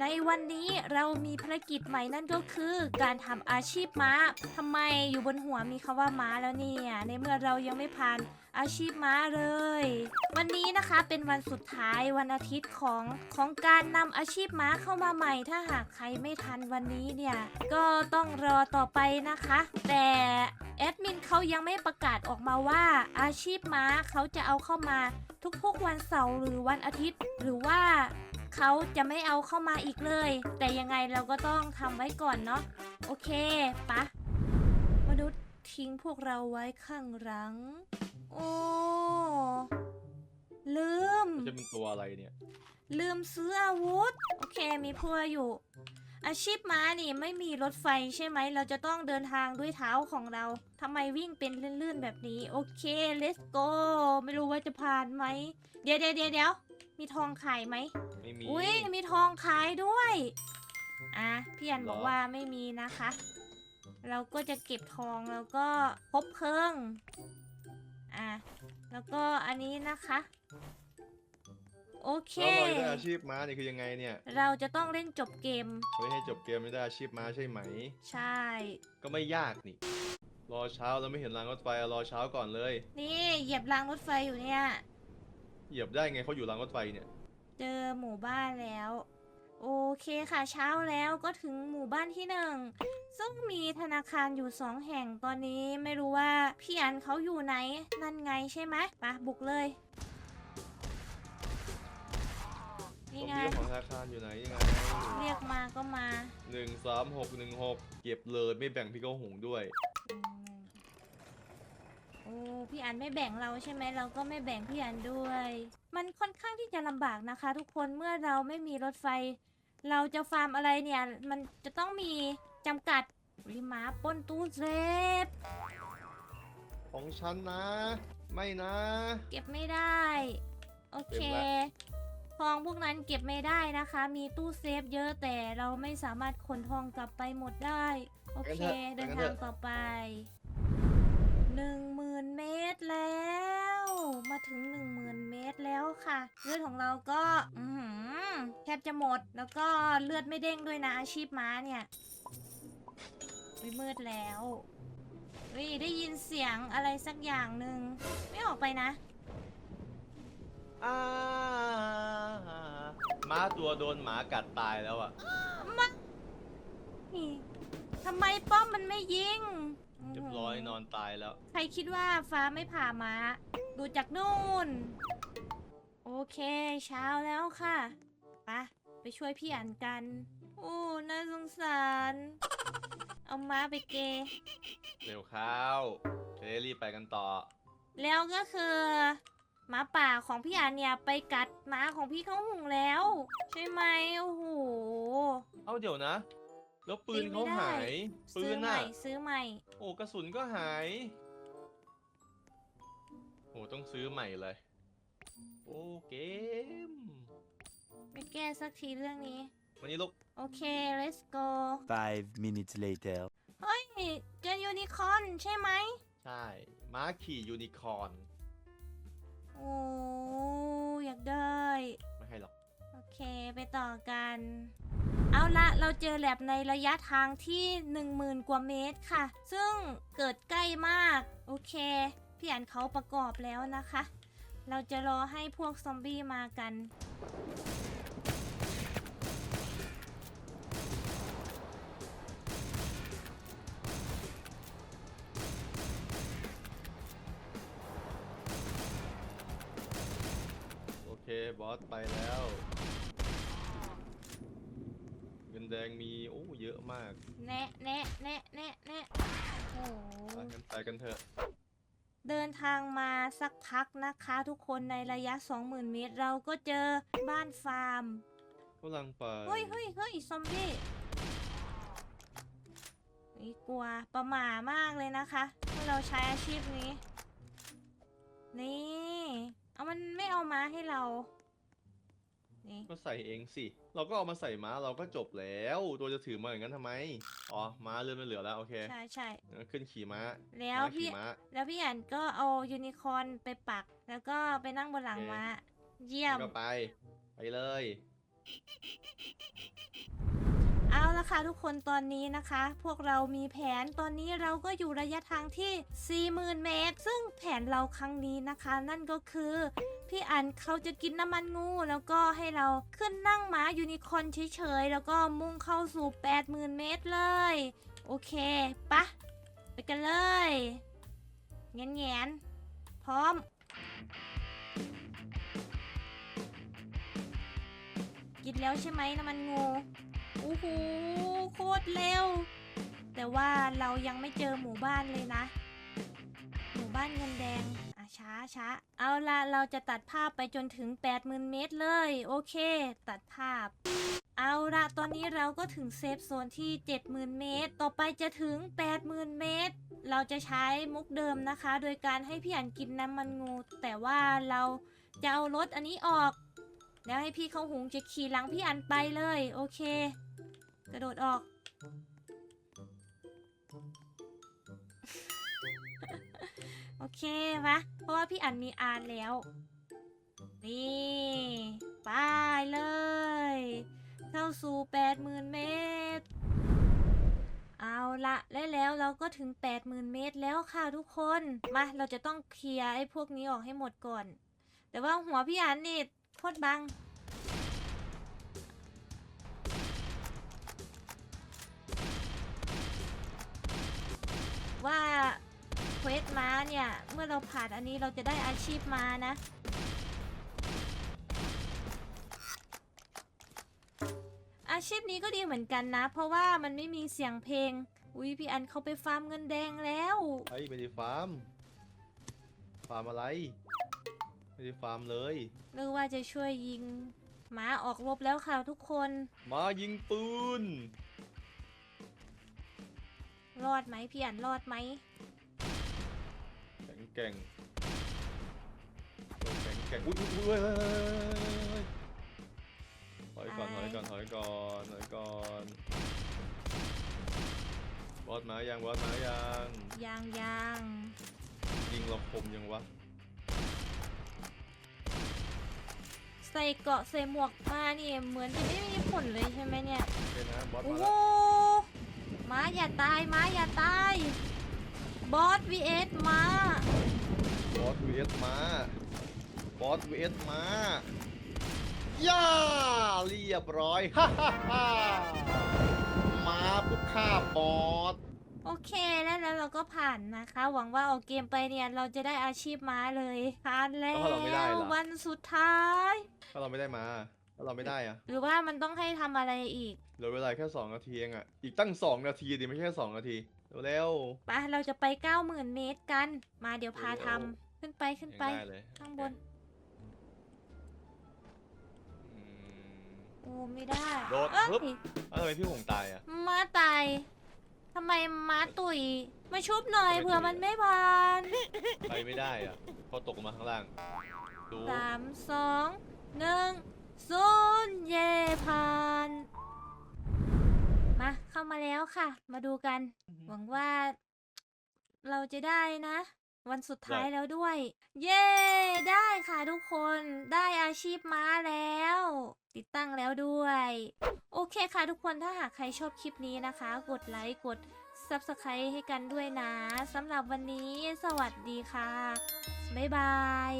ในวันนี้เรามีภารกิจใหม่นั่นก็คือการทำอาชีพม้าทำไมอยู่บนหัวมีคำว่าม้าแล้วเนี่ย ในเมื่อเรายังไม่ผ่านอาชีพม้าเลย วันนี้นะคะเป็นวันสุดท้ายวันอาทิตย์ของของการนำอาชีพม้าเข้ามาใหม่ ถ้าหากใครไม่ทันวันนี้เนี่ย ก็ต้องรอต่อไปนะคะ แต่แอดมินเขายังไม่ประกาศออกมาว่า อาชีพม้าเขาจะเอาเข้ามาทุกๆวันเสาร์หรือวันอาทิตย์ หรือว่า เขาจะไม่เอาเข้ามาอีกเลย แต่ยังไงเราก็ต้องทำไว้ก่อนเนาะโอเคปะมนุษย์ทิ้งพวกเราไว้ข้างหลัง โอ้ลืม จะเป็นตัวอะไรเนี่ย ลืมซื้ออาวุธ โอเคมีพัวอยู่ อาชีพม้านี่ไม่มีรถไฟใช่ไหม เราจะต้องเดินทางด้วยเท้าของเราทำไมวิ่งเป็นลื่นๆแบบนี้ โอเค let's go ไม่รู้ว่าจะผ่านไหม เดี๋ยวเดี๋ยวเดี๋ยวเดี๋ยว มีทองขายไหมไม่มี อุ้ยมีทองขายด้วย อะพี่อันเหรอบอกว่าไม่มีนะคะ เราก็จะเก็บทองแล้วก็พบเพลิง อะแล้วก็อันนี้นะคะ โอเคแล้วเราจะได้อาชีพม้าเนี่ยคือยังไงเนี่ย เราจะต้องเล่นจบเกมเฮ้ยให้จบเกมไม่ได้อาชีพม้าใช่ไหม ใช่ ก็ไม่ยากนี่รอเช้าแล้วไม่เห็นรางรถไฟอะรอเช้าก่อนเลย นี่เหยียบรางรถไฟอยู่เนี่ย เหยียบได้ไงเขาอยู่รางรถไฟเนี่ย เจอหมู่บ้านแล้ว โอเคค่ะเช้าแล้วก็ถึงหมู่บ้านที่หนึ่งซึ่งมีธนาคารอยู่สองแห่งตอนนี้ไม่รู้ว่าพี่อันเขาอยู่ไหนนั่นไงใช่ไหมไปะบุกเลยตรนี่งไงที่ของธนาคารอยู่ไหนยังไงเรียกมาก็มาหนึ่งสามหกหนึ่งหกเก็บเลยไม่แบ่งพี่เขาหงด้วย อืมโอ้ พี่อันไม่แบ่งเราใช่ไหมเราก็ไม่แบ่งพี่อันด้วย มันค่อนข้างที่จะลำบากนะคะ ทุกคนเมื่อเราไม่มีรถไฟ เราจะฟาร์มอะไรเนี่ย มันจะต้องมีจำกัดริมาปล้นตู้เซฟ ของฉันนะ ไม่นะ เก็บไม่ได้ โอเค เก็บละทองพวกนั้นเก็บไม่ได้นะคะ มีตู้เซฟเยอะแต่เราไม่สามารถขนทองกลับไปหมดได้ โอเค เดินทางต่อไปหนึ่ง หมื่นเมตรแล้ว มาถึงหนึ่งหมื่นเมตรแล้วค่ะ เลือดของเราก็อือหือแทบจะหมดแล้วก็เลือดไม่เด้งด้วยนะอาชีพม้าเนี่ยวิมืดแล้ววิได้ยินเสียงอะไรสักอย่างหนึ่งไม่ออกไปนะอ่าม้าตัวโดนหมากัดตายแล้วอะนี่ทำไมป้อมมันไม่ยิงเรีย บร้อยนอนตายแล้ว ใครคิดว่าฟ้าไม่ผ่ามาดูจากนู่น โอเคเช้าแล้วค่ะไปะไปช่วยพี่อันกัน โอ้น่าสงสาร เอาม้าไปเก เร็วข้าวเจรีบไปกันต่อ แล้วก็คือหมาป่าของพี่อันเนี่ยไปกัดม้าของพี่เขาหุงแล้ว ใช่ไหมโอ้โห เอาเดี๋ยวนะ แล้วปืนตีไม่เขาได้หาย ปืซื้อนใหน่ะม่ซื้อใหม่ โอ้กระสุนก็หาย โอ้ต้องซื้อใหม่เลย โอ้เกมไปแก้สักทีเรื่องนี้ วันนี้ลูกโอเค let's go Five minutes later. เฮ้ยเจอยูนิคอร์นใช่ไหม ใช่ ม้าขี่ยูนิคอร์น โอ้อยากได้ ไม่ให้หรอก โอเคไปต่อกัน เอาละเราเจอแลบในระยะทางที่ 10,000 กว่าเมตรค่ะ ซึ่งเกิดใกล้มาก โอเค พี่อันเขาประกอบแล้วนะคะ เราจะรอให้พวกซอมบี้มากัน โอเค บอสไปแล้ว แดงมีโอ้เยอะมากแนะแนะแนะแนะแนะโอ้ไปกันไปกันเถอะ เดินทางมาสักพักนะคะ ทุกคนในระยะ 20,000 เมตร เราก็เจอบ้านฟาร์ม กำลังไปเฮ้ยเฮ้ยเฮ้ยซอมบี้นี่กลัวประหม่ามากเลยนะคะเมื่อเราใช้อาชีพนี้ นี่ เอามันไม่เอามาให้เรา นี่ก็ใส่เองสิ เราก็เอามาใส่ม้าเราก็จบแล้ว ตัวจะถือมาอย่างนั้นทำไม อ๋อ ม้าเริ่มไม่เหลือแล้วโอเคใช่ใช่งั้นขึ้นขี่ม้าแล้วม้าพี่ขี่ม้า แล้วพี่อันก็เอายูนิคอร์นไปปัก แล้วก็ไปนั่งบนหลังโอเค ม้า เยี่ยม ก็ไป ไปเลย ค่ะทุกคนตอนนี้นะคะ พวกเรามีแผนตอนนี้เราก็อยู่ระยะทางที่ 40,000 เมตร ซึ่งแผนเราครั้งนี้นะคะ นั่นก็คือพี่อันเขาจะกินน้ำมันงู แล้วก็ให้เราขึ้นนั่งม้ายูนิคอนเฉยๆ แล้วก็มุ่งเข้าสู่ 80,000 เมตรเลย โอเคปะไปกันเลยแงนๆพร้อมกินแล้วใช่ไหมน้ำมันงู อ้โหโคตรเร็ว แต่ว่าเรายังไม่เจอหมู่บ้านเลยนะ หมู่บ้านเงินแดงอะช้าช้าเอาละเราจะตัดภาพไปจนถึง 80,000 เมตรเลย โอเค ตัดภาพ เอาละตอนนี้เราก็ถึงเซฟโซนที่ 70,000 เมตร ต่อไปจะถึง 80,000 เมตร เราจะใช้มุกเดิมนะคะ โดยการให้พี่อันกินน้ำมันงู แต่ว่าเราจะเอารถอันนี้ออกแล้วให้พี่เขาหุงจะขี่หลังพี่อันไปเลย โอเค กระโดดออก โอเคปะเพราะว่าพี่อันมีอานแล้ว นี่ไปเลย เข้าสู่80,000เมตร เอาละและแล้วเราก็ถึง80,000เมตรแล้วค่ะทุกคน มา เราจะต้องเคลียร์ไอ้พวกนี้ออกให้หมดก่อน แต่ว่าหัวพี่อันนี่โคตรบัง ม้าเนี่ย เมื่อเราผ่านอันนี้เราจะได้อาชีพม้านะ อาชีพนี้ก็ดีเหมือนกันนะ เพราะว่ามันไม่มีเสียงเพลง อุ้ยพี่อันเขาไปฟาร์มเงินแดงแล้วไอ้ไม่ได้ฟาร์ม ฟาร์มอะไร ไม่ได้ฟาร์มเลยนึกว่าจะช่วยยิงม้าออกรบแล้วค่ะทุกคน มายิงปืน รอดไหมพี่อันรอดไหม แข็งแกร่งแข็งแกร่งอุ้ยอุ้ยอุ้ยเฮ้ยเฮ้ยเฮ้ยถอยก่อนถอยก่อนถอยก่อนถอยก่อนบอสมายังบอสมายังยางยางยิงเราคมยังวะใส่เกราะใส่หมวกมานี่เหมือนจะไม่มีผลเลยใช่ไหมเนี่ยโอเคนะบอสโอ้มาโหแล้วม้าอย่าตายม้าอย่าตาย บอส vs ม้าบอส vs มาบอส vs มาย่าเรียบร้อยฮ่าฮ่าฮ่ามาปุ๊บฆ่าบอสโอเคแล้วแล้วเราก็ผ่านนะคะ หวังว่าออกเกมไปเนี่ยเราจะได้อาชีพม้าเลยผ่านแล้วแล้วถ้าเราไม่ได้ล่ะวันสุดท้าย ถ้าเราไม่ได้มาถ้าเราไม่ได้อะหรือว่ามันต้องให้ทำอะไรอีก เหลือเวลาแค่ 2 นาทีเองอะอีกตั้ง 2 นาทีดิไม่ใช่ 2 นาที เร็วไปะเราจะไป90,000เมตรกัน มาเดี๋ยวพาทำขึ้นไปๆขึ้นไปยังได้เลยข้างบนอืมโอ้ไม่ได้โดดเอ้ยปึ๊บแล้วทำไมพี่หงตายอะม้าตายทำไมม้าตุยมาชุบหน่อยทำไมเผื่อตุยมันไม่ผ่านไปไม่ได้อะเพอตกลงมาข้างล่างดูสามสองหนึ่งศูนย์เย่ผ่าน มาเข้ามาแล้วค่ะ มาดูกัน หวังว่า เราจะได้นะ วันสุดท้ายแล้วด้วย เย้ได้ค่ะทุกคนได้อาชีพม้าแล้ว ติดตั้งแล้วด้วย โอเคค่ะทุกคนถ้าหากใครชอบคลิปนี้นะคะ กดไลค์กด Subscribe ให้กันด้วยนะสำหรับวันนี้สวัสดีค่ะ บ๊ายบาย